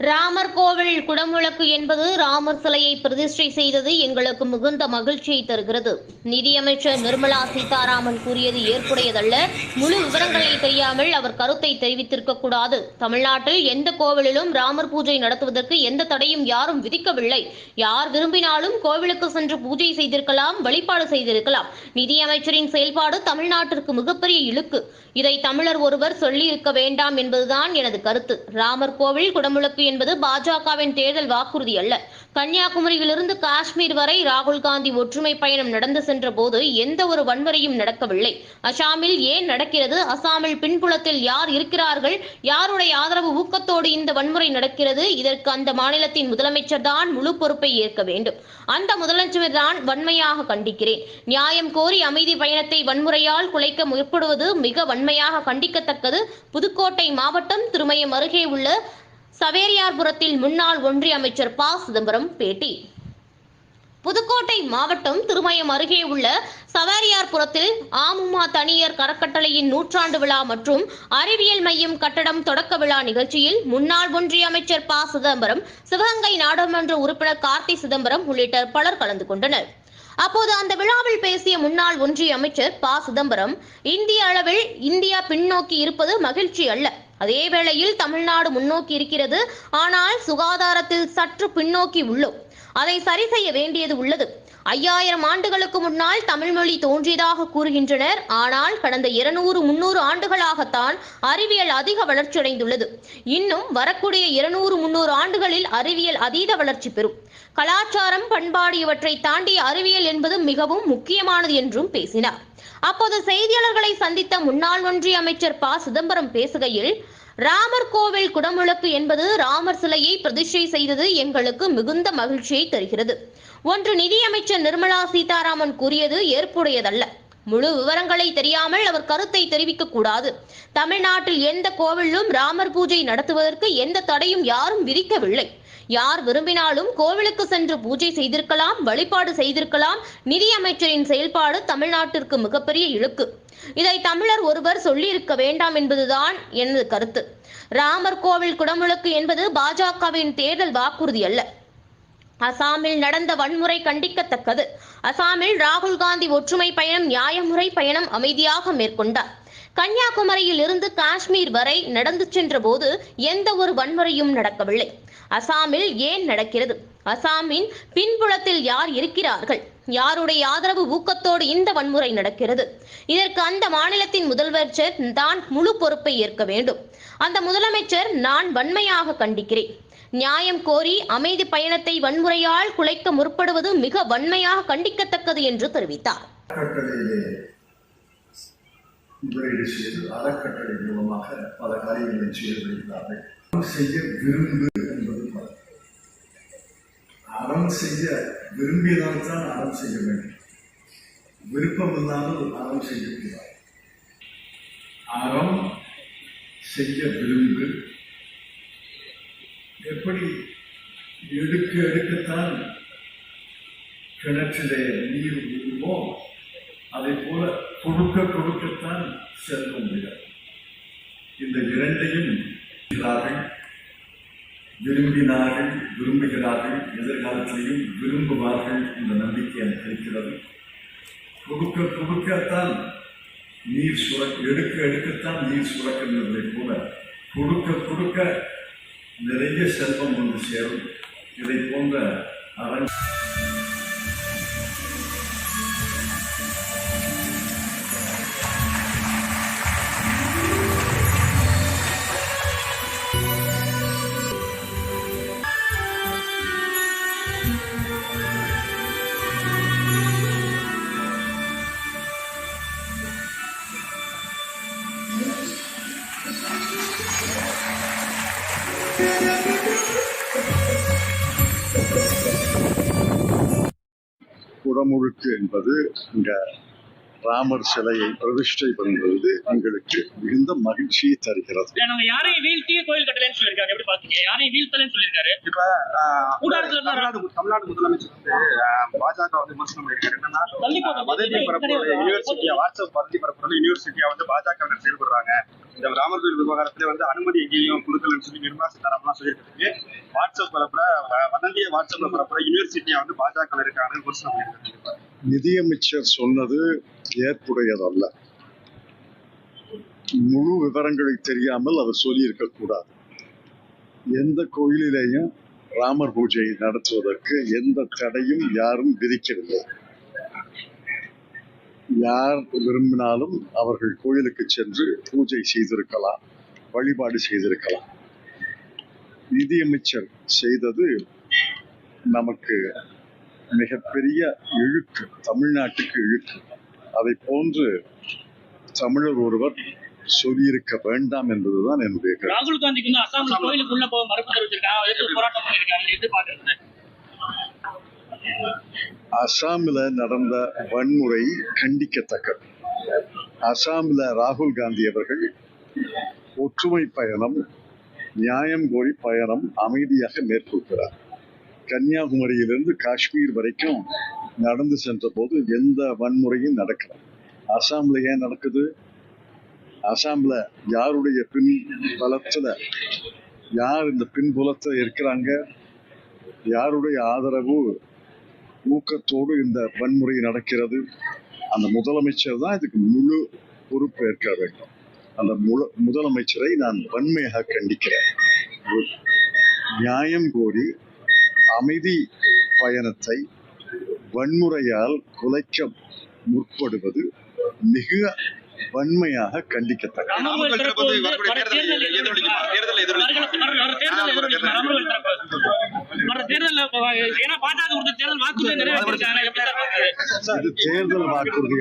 ராமர் கோவில் குடமுழக்கு என்பது ராமர் சிலையை பிரதிஷ்டை செய்தது எங்களுக்கு மிகுந்த மகிழ்ச்சியை தருகிறது. நிதியமைச்சர் நிர்மலா சீதாராமன் கூறியது ஏற்புடையதல்ல. முழு விவரங்களை தெரியாமல் அவர் கருத்தை தெரிவித்திருக்க கூடாது. தமிழ்நாட்டில் எந்த கோவிலிலும் ராமர் பூஜை நடத்துவதற்கு எந்த தடையும் யாரும் விதிக்கவில்லை. யார் விரும்பினாலும் கோவிலுக்கு சென்று பூஜை செய்திருக்கலாம் வழிபாடு செய்திருக்கலாம். நிதியமைச்சரின் செயல்பாடு தமிழ்நாட்டிற்கு மிகப்பெரிய இழுக்கு. இதை தமிழர் ஒருவர் சொல்லியிருக்க வேண்டாம் என்பதுதான் எனது கருத்து. ராமர் கோவில் குடமுழக்கு என்பது பாஜகவின் தேர்தல் வாக்குறுதி அல்ல. கன்னியாகுமரியிலிருந்து காஷ்மீர் வரை ராகுல் காந்தி ஒற்றுமை பயணம் நடந்து சென்ற போது எந்த ஒரு வன்முறையும் நடக்கவில்லை. அசாமில் ஏன் நடக்கிறது? அசாமில் பின்புலத்தில் யார் இருக்கிறார்கள்? யாருடைய ஆதரவு ஊக்கத்தோடு இந்த வன்முறை நடக்கிறது? இதற்கு அந்த மாநிலத்தின் முதலமைச்சர் தான் முழு பொறுப்பை ஏற்க வேண்டும். அந்த முதலமைச்சர் தான் வன்மையாக கண்டிக்கிறேன். நியாயம் கோரி அமைதி பயணத்தை வன்முறையால் குலைக்க முற்படுவது மிக வன்மையாக கண்டிக்கத்தக்கது. புதுக்கோட்டை மாவட்டம் திருமயம் அருகே உள்ள சவேரியார்புரத்தில் முன்னாள் ஒன்றிய அமைச்சர் ப. சிதம்பரம் பேட்டி. புதுக்கோட்டை மாவட்டம் திருமயம் அருகே உள்ள சவாரியார்புரத்தில் ஆமுமா தனியர் கரக்கட்டளையின் நூற்றாண்டு விழா மற்றும் அறிவியல் மையம் கட்டடம் தொடக்க விழா நிகழ்ச்சியில் முன்னாள் ஒன்றிய அமைச்சர் ப. சிதம்பரம் சிவகங்கை நாடாளுமன்ற உறுப்பினர் கார்த்தி சிதம்பரம் உள்ளிட்ட பலர் கலந்து கொண்டனர். அப்போது அந்த விழாவில் பேசிய முன்னாள் ஒன்றிய அமைச்சர் ப. சிதம்பரம் இந்திய அளவில் இந்தியா பின்னோக்கி இருப்பது மகிழ்ச்சி அல்ல. அதே வேளையில் தமிழ்நாடு முன்னோக்கி இருக்கிறது. ஆனால் சுகாதாரத்தில் சற்று பின்னோக்கி உள்ளோம். அதை சரி செய்ய வேண்டியது உள்ளது. ஐயாயிரம் ஆண்டுகளுக்கு முன்னால் தமிழ்மொழி தோன்றியதாக கூறுகின்றனர். ஆனால் கடந்த இருநூறு முன்னூறு ஆண்டுகளாகத்தான் அறிவியல் அதிக வளர்ச்சியடைந்துள்ளது. இன்னும் வரக்கூடிய இருநூறு முன்னூறு ஆண்டுகளில் அறிவியல் அதீத வளர்ச்சி பெறும். கலாச்சாரம் பண்பாடு இவற்றை தாண்டிய அறிவியல் என்பது மிகவும் முக்கியமானது என்றும் பேசினார். அப்போது செய்தியாளர்களை சந்தித்த முன்னாள் ஒன்றிய அமைச்சர் ப. சிதம்பரம் பேசுகையில் ராமர் கோவில் குடமுழக்கு என்பது ராமர் சிலையை பிரதிஷ்டை செய்தது எங்களுக்கு மிகுந்த மகிழ்ச்சியை தருகிறது. ஒன்று நிதியமைச்சர் நிர்மலா சீதாராமன் கூறியது ஏற்புடையதல்ல. முழு விவரங்களை தெரியாமல் அவர் கருத்தை தெரிவிக்க கூடாது. தமிழ்நாட்டில் எந்த கோவிலும் ராமர் பூஜை நடத்துவதற்கு எந்த தடையும் யாரும் விதிக்கவில்லை. யார் விரும்பினாலும் கோவிலுக்கு சென்று பூஜை செய்திருக்கலாம் வழிபாடு செய்திருக்கலாம். நிதியமைச்சரின் செயல்பாடு தமிழ்நாட்டிற்கு மிகப்பெரிய இழுக்கு. இதை தமிழர் ஒருவர் சொல்லியிருக்க வேண்டாம் என்பதுதான் எனது கருத்து. ராமர் கோவில் குடமுழுக்கு என்பது பாஜகவின் தேர்தல் வாக்குறுதி அல்ல. அசாமில் நடந்த வன்முறை கண்டிக்கத்தக்கது. அசாமில் ராகுல் காந்தி ஒற்றுமை பயணம் நியாயமுறை பயணம் அமைதியாக மேற்கொண்டார். கன்னியாகுமரியில் இருந்து காஷ்மீர் வரை நடந்து சென்ற போது எந்த ஒரு வன்முறையும் நடக்கவில்லை. அசாமில் ஏன் நடக்கிறது? அசாமின் பின்புலத்தில் யார் இருக்கிறார்கள்? யாருடைய ஆதரவு ஊக்கத்தோடு இந்த வன்முறை நடக்கிறது? இதற்கு அந்த மாநிலத்தின் முதலமைச்சர் தான் முழு பொறுப்பை ஏற்க வேண்டும். அந்த முதலமைச்சர் நான் வன்மையாக கண்டிக்கிறேன். நியாயம் கோரி அமைதி பயணத்தை வன்முறையால் குலைக்க முற்படுவது மிக வன்மையாக கண்டிக்கத்தக்கது என்று தெரிவித்தார். முதலீடு செய்து அறக்கட்டளை மூலமாக பல காரியங்களை செய்து வருகிறார்கள். அறம் செய்ய விரும்பு என்பது பல. அறம் செய்ய விரும்பியதால்தான் அறம் செய்ய வேண்டும். விருப்பம் இல்லாமல் அறம் செய்யக்கூடாது அறம் செய்ய விரும்பு. எப்படி எடுக்க எடுக்கத்தான் கிணற்றிலே நீர் கொடுக்க கொடுக்கத்தான் செல்வம் உயர் இந்த இரண்டையும் விரும்பினார்கள் விரும்புகிறார்கள் எதிர்காலத்திலையும் விரும்புவார்கள் என்ற நம்பிக்கை எனக்கு இருக்கிறது. கொடுக்க கொடுக்கத்தான் நீர் சுரக்க எடுக்க எடுக்கத்தான் நீர் சுரக்கின்றதை போல கொடுக்க கொடுக்க நிறைய செல்வம் வந்து சேரும். இதை போன்ற அரண் குடமுழுக்கு என்பது இந்த ராமர் சிலையை பிரதிஷ்டை பண்ணுவது எங்களுக்கு மிகுந்த மகிழ்ச்சியை தருகிறது. யாரையும் வீழ்த்திய கோயில் கட்டலைன்னு சொல்லியிருக்காரு. எப்படி பாத்தீங்க? யாரையும் வீழ்த்தலைன்னு சொல்லியிருக்காரு. இப்ப தமிழ்நாடு தமிழ்நாடு முதலமைச்சர் வந்து பாஜக வந்து விமர்சனம் பண்ணிருக்காரு என்னன்னா வதந்தி பரப்புற யூனிவர்சிட்டியா வாட்ஸ்அப் வதந்தி பரப்புற யூனிவர்சிட்டியா வந்து பாஜக செயல்படுறாங்க. இந்த ராமர் கோயில் விவகாரத்துல வந்து அனுமதி எங்கேயும் கொடுக்கலன்னு சொல்லி நிர்மலா சீதாராமன் சொல்லியிருக்காங்க வாட்ஸ்அப் பரப்புற வதந்திய வாட்ஸ்அப்ல பரப்புற யூனிவர்சிட்டியா வந்து பாஜக இருக்காங்க விமர்சனம் பண்ணிருக்காங்க நிதியமைச்சர் சொன்னது ஏற்புடையதல்ல. முழு விவரங்களை தெரியாமல் அவர் சொல்லியிருக்க கூடாது. எந்த கோயிலிலேயும் ராமர் பூஜை நடத்துவதற்கு எந்த தடையும் யாரும் விதிக்கவில்லை. யார் விரும்பினாலும் அவர்கள் கோயிலுக்கு சென்று பூஜை செய்திருக்கலாம் வழிபாடு செய்திருக்கலாம். நிதியமைச்சர் செய்தது நமக்கு மிகப்பெரிய இழுக்கு தமிழ்நாட்டுக்கு இழுக்கு அதை போன்று தமிழர் ஒருவர் சொல்லியிருக்க வேண்டாம் என்பதுதான் என்னுடைய ராகுல் காந்திக்கு வந்து அசாம்ல கோயிலுக்குள்ள போக மறுப்பு தெரிவிச்சிருக்காங்க. போராட்டம் அசாமில் நடந்த வன்முறை கண்டிக்கத்தக்கது. அசாமில் ராகுல் காந்தி அவர்கள் ஒற்றுமை பயணம் நியாயம் கோரி பயணம் அமைதியாக மேற்கொள்கிறார். கன்னியாகுமரியிலிருந்து காஷ்மீர் வரைக்கும் நடந்து சென்ற போது எந்த வன்முறையும் நடக்கல. அசாம்ல ஏன் நடக்குது? அசாம்ல யாருடைய பின் பலத்துல யார் இந்த பின்புலத்தில் இருக்கிறாங்க? யாருடைய ஆதரவு ஊக்கத்தோடு இந்த வன்முறை நடக்கிறது? அந்த முதலமைச்சர் தான் இதுக்கு முழு பொறுப்பேற்க வேண்டும். அந்த முழு முதலமைச்சரை நான் வன்மையாக கண்டிக்கிறேன். நியாயம் கோரி அமைதி பயணத்தை வன்முறையால் குலைக்க முற்படுவது மிக வன்மையாக கண்டிக்கத்தக்க தேர்தல் வாக்குறுதி